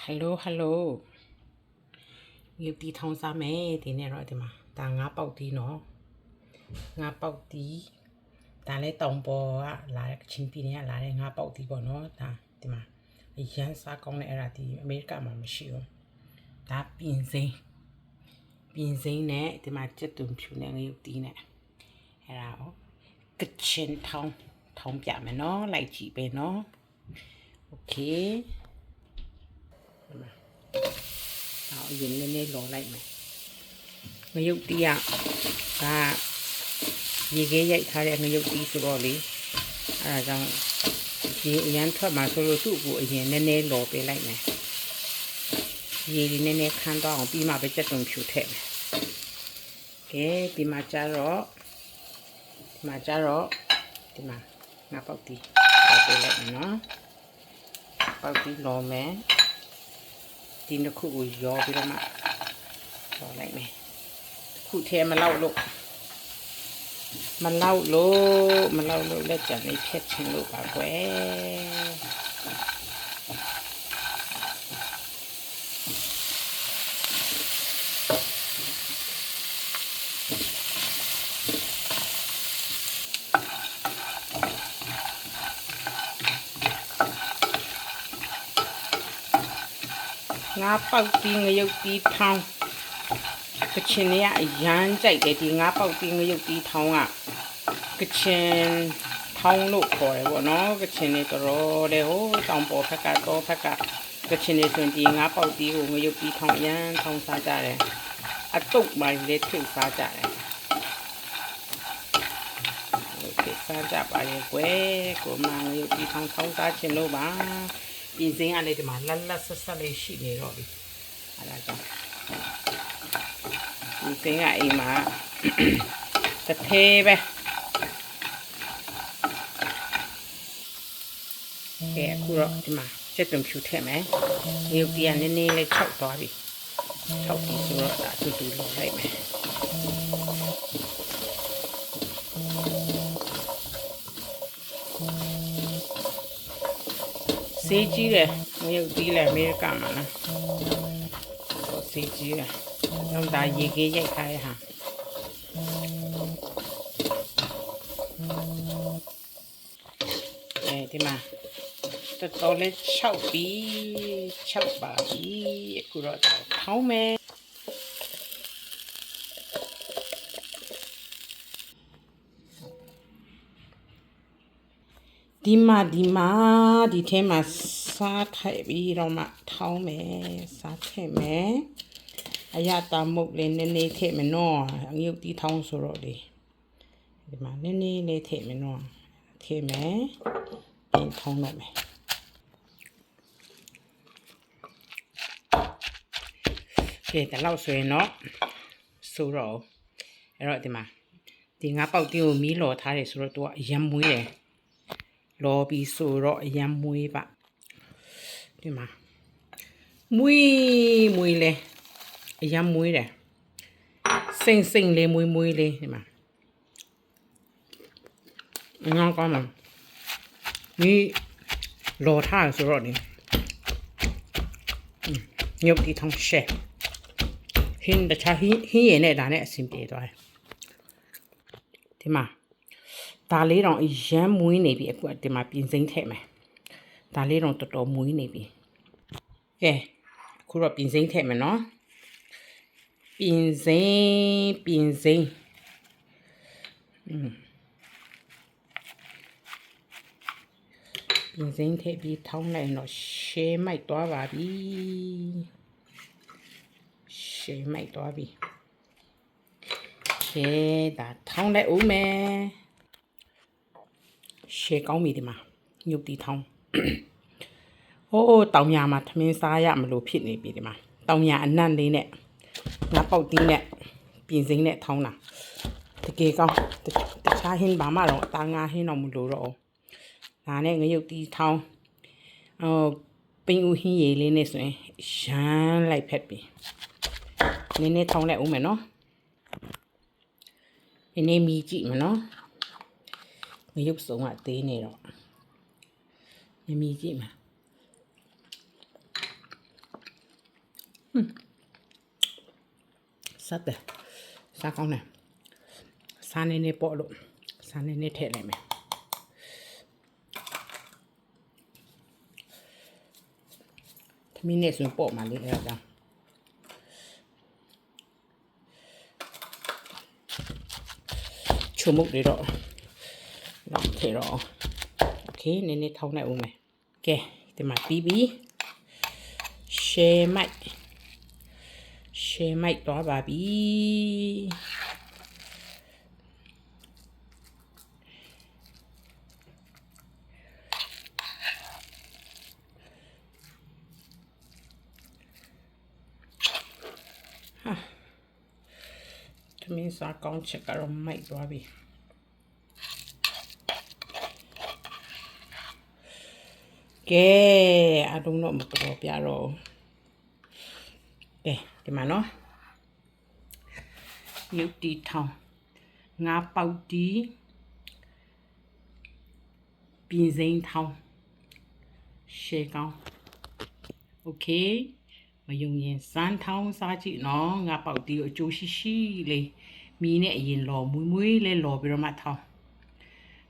ဟယ်လိုဟယ်လိုရုပ်တီထောင်းစားမယ်ဒီနေ့တော့ဒီမှာဒါငါးပေါက်တီးနော်ငါးပေါက်တီးဒါလည်းတောင်ပေါ်ကလာတဲ့ချင်းပြည်နယ်ကလာတဲ့ငါးပေါက်တီးပေါ့နော်ဒါဒီမှာအရန်စားကောင်းတဲ့အဲ့ဒါဒီအမေရိကမှာမရှိဘူးဒါပြင်စိမ်းပြင်စိမ်းနဲ့ဒီမှာကြက်သွန်ဖြူနဲ့ငရုတ်တီးနဲ့အဲ့ဒါကိုကချင်ထောင်းထောင်းပြမယ်နော်လိုက်ကြည့်ပဲနော်โอเค အရင်နည်းနည်းလော်လိုက်မယ်ငရုတ်တီးကဒါရေခဲရိုက်ထားတဲ့ငရုတ်တီးဆိုတော့လေအဲဒါကြောင့်ရေအရန်ထွက်မှာဆိုလို့သူ့ကိုအရင်နည်းနည်းလော်ပေးလိုက်မယ်ရေဒီနည်းနည်းခန်းတော့အောင်ပြီးမှပဲကြက်တုံဖြူထည့်မယ်ကဲဒီမှာကျတော့ဒီမှာကျတော့ဒီမှာငါပေါက်တီးလော်ပေးလိုက်မယ်နော်ပေါက်တီးလော်မယ် ဒီနှစ်ခုကိုရောပြီးတော့မှရောလိုက်မယ်တစ်ခုထဲမလောက်လို့မလောက်လို့မလောက်လို့လက်ကြံလေးဖြတ်ချင်လို့ပါကွယ် ငါပေါက်ပြီးငရုတ်ပြီးထောင်းကချင်တွေကအရန်ကြိုက်တယ်ဒီငါပေါက်ပြီးငရုတ်ပြီးထောင်းကကချင်ထောင်းလို့ခေါ်တယ်ပေါ့နော်ကချင်တွေတော်တော်လေဟိုတောင်ပေါ်ဖက်ကတော့ဖက်ကကချင်တွေဆိုရင်ဒီငါပေါက်ပြီးကိုငရုတ်ပြီးထောင်းအရန်ထောင်းစားကြတယ်အတုတ်မှလည်းထုတ်စားကြတယ်ဖြစ်စားကြပါလေကွယ်ကိုမငရုတ်ပြီးထောင်းထောင်းစားချင်လို့ပါ ပြင်စင်းကလည်းဒီမှာလတ်လတ်ဆက်ဆက်လေးရှိနေတော့ပြီအဲဒါကြောင့်ပြင်စင်းကအိမ်မှာတစ်သေးပဲကဲအခုတော့ဒီမှာစက်တုံဖြူထည့်မယ်ရုပ်တရားနည်းနည်းလေးခြောက်သွားပြီခြောက်ပြီဆိုတော့ဒါတူတူလောလိုက်မယ် စေးကြီးတယ်ငရုတ်တီးလဲအမေရိကမှာလားစေးကြီးတယ်တော့ဒါရေကြီးရိုက်ထားရဟာအဲဒီမှာတော်တော်လေး6ပြီ6ပါပြီအခုတော့ထောင်းမယ် ဒီမှာဒီမှာဒီထဲမှာစားထိုက်ပြီးတော့မှထောင်းမယ်စားထည့်မယ်အရတာမုတ်လေးနည်းနည်းထည့်မယ်နော်အငုတ်တီးထောင်းဆိုတော့လေဒီမှာနည်းနည်းလေးထည့်မယ်နော်ထည့်မယ်ပြန်ထောင်းတော့မယ်ကဲတလောက်ဆိုရင်တော့ဆိုတော့အဲ့တော့ဒီမှာဒီငါပေါက်တင်းကိုမီးလော်ထားတယ်ဆိုတော့သူကအရမ်းမွေးတယ် လော်ပြီးဆိုတော့အရမ်းမွေးပါဒီမှာမွေးမွေးလဲအရမ်းမွေးတယ်စိမ့်စိမ့်လေးမွေးမွေးလေးဒီမှာငေါကောင်းမှာဒီလော်ထားဆိုတော့ဒီညုတ်တီထောင်းရှဲဟင်းတခြားဟင်းဟင်းရည်နဲ့ဒါနဲ့အဆင်ပြေသွားတယ်ဒီမှာ ဒါလေးတော့အရမ်းမွေးနေပြီအခုဒီမှာပြင်စိမ့်ထည့်မယ်ဒါလေးတော့တော်တော်မွေးနေပြီကဲအခုတော့ပြင်စိမ့်ထည့်မယ်နော်ပြင်စိမ့်ပြင်စိမ့်อืมပြင်စိမ့်ထည့်ပြီးထောင်းလိုက်တော့ရှဲမိုက်သွားပါပြီရှဲမိုက်သွားပြီကဲဒါထောင်းလိုက်ဦးမယ် ရှေကောင်းပြီဒီမှာညုတ်တီထောင်းဟိုးတောင်ညာမှာထမင်းစားရမလို့ဖြစ်နေပြီဒီမှာတောင်ညာအနံ့လေးနဲ့ငါပေါက်တီးနဲ့ပြင်စိမ့်နဲ့ထောင်းတာတကယ်ကောင်းတခြားဟင်းဘာမှတော့အသားငါဟင်းတော့မလို့တော့ဒါနဲ့ငရုတ်တီထောင်းဟိုပင်ဦးဟင်းရည်လေးနဲ့ဆိုရင်ရမ်းလိုက်ဖက်ပြီနည်းနည်းထောင်းလိုက်ဦးမယ်နော်နည်းနည်းမီကြည့်မနော် ငရုပ်စုံကသေးနေတော့မမီကြည့်မှာစားတယ်စားကောင်းတယ်စားနေနေပေါ့လို့စားနေနေထည့်လိုက်မယ်သမီးနဲ့ဆိုရင်ပေါ့မှာလေအဲ့ဒါကြောင့်ချုံမုတ်တွေတော့ တော့ထည့်တော့โอเคနည်းနည်းထောင်းလိုက်ဦးမယ်ကဲဒီမှာပြီးပြီရှယ်မိုက်ရှယ်မိုက်သွားပါပြီသမင်းစားကောင်းချက်ကတော့မိုက်သွားပြီ ကဲအတုံးတော့မတော်ပြတော့ဘူးကဲဒီမှာနော်ရုပ်တီထောင်းငါပေါက်တီပြင်စိမ်းထောင်းရှေကောင်းโอเคမယုံရင်စမ်းထောင်းစားကြည့်နော်ငါပေါက်တီကိုအကျိုးရှိရှိလေးမီးနဲ့အရင်လော်မွေးမွေးလေးလော်ပြီးတော့မှထောင်း